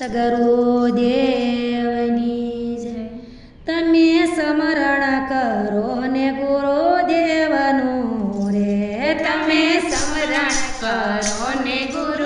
ગુરુદેવની જય. તમે સ્મરણ કરો ને ગુરુદેવનું રે. તમે સ્મરણ કરો ને ગુરુદેવનું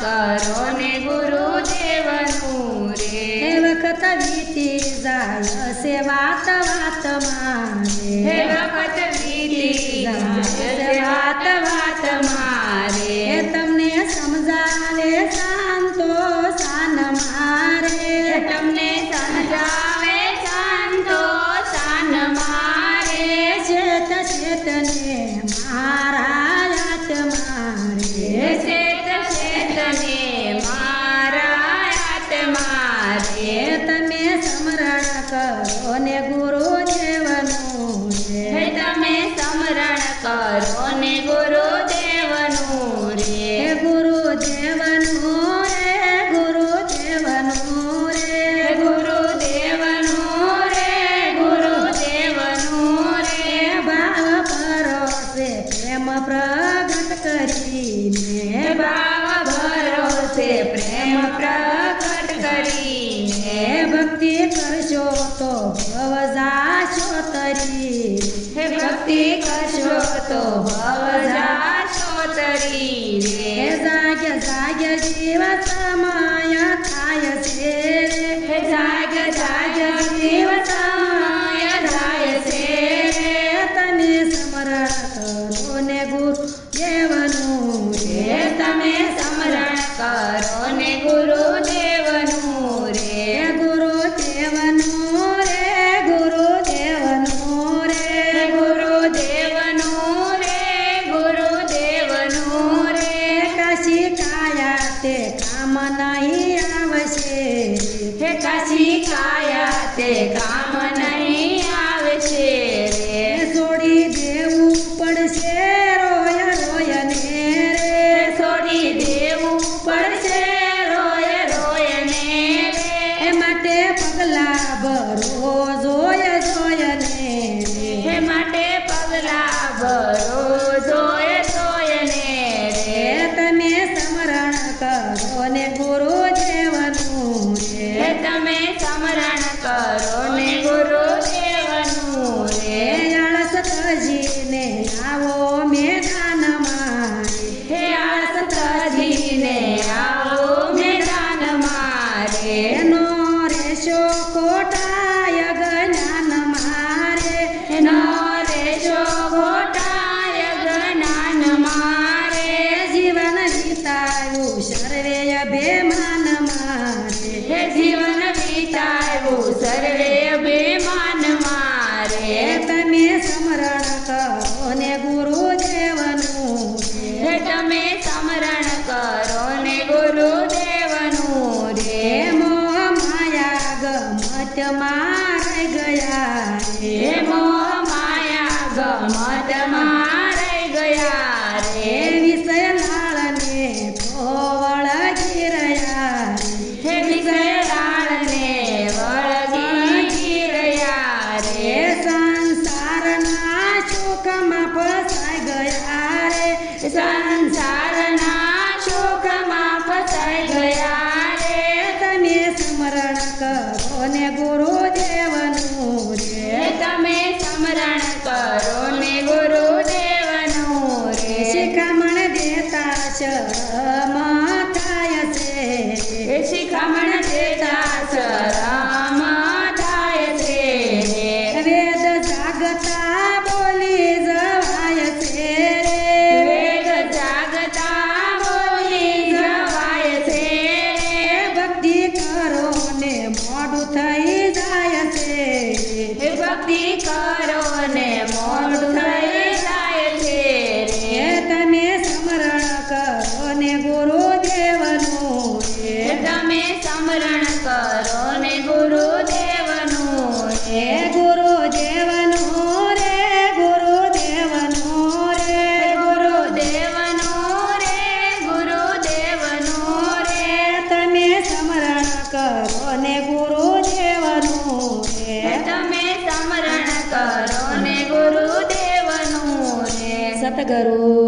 કરો ને ગુરુદેવનું રે એ વખત વીતી જાય છે વાત વાતમાં હે રે વખત વીતી જાય વાત વાત મારે. એ તમને સમજાવે શાંતો શાન મારે. તમને સમજાવે શાંતો શાન મારે. ચેત ચેતને મારા આત્મા હે રે કરીને બાવા ભરોસે પ્રેમ પ્રકટ કરીને ભક્તિ કરજો તો ભવ જાશો તરી. હે ભક્તિ કરજો તો ભવ જાશો તરી. રે જાગ્ય જાગ્ય જીવ સમય થાય છે હે જાગ જાગ કામ નહીં આવશે રે. છોડી દેવું પડશે રોય રોય ને રે છોડી દેવું પડશે રોય રોય ને રે. એ માટે પગલા ભરો જોય જોય ને હે માટે પગલા ભરો જીવન વિતાવ્યું સર્વે અભિમાન મારે. તમે સ્મરણ કરો ને ગુરુ દેવનું. હે તમે સ્મરણ કરો ને ગુરુદેવનું રે. મો મોહ માયા ગમત મારે ગયા રે. મોહ માયા ગમત Sansa. અધિકારોને મોડું થઈ જાય છે રે. તમે સ્મરણ કરો ને ગુરુદેવનું રે તમે સ્મરણ કરો ને ગુરુદેવનું રે ಗರು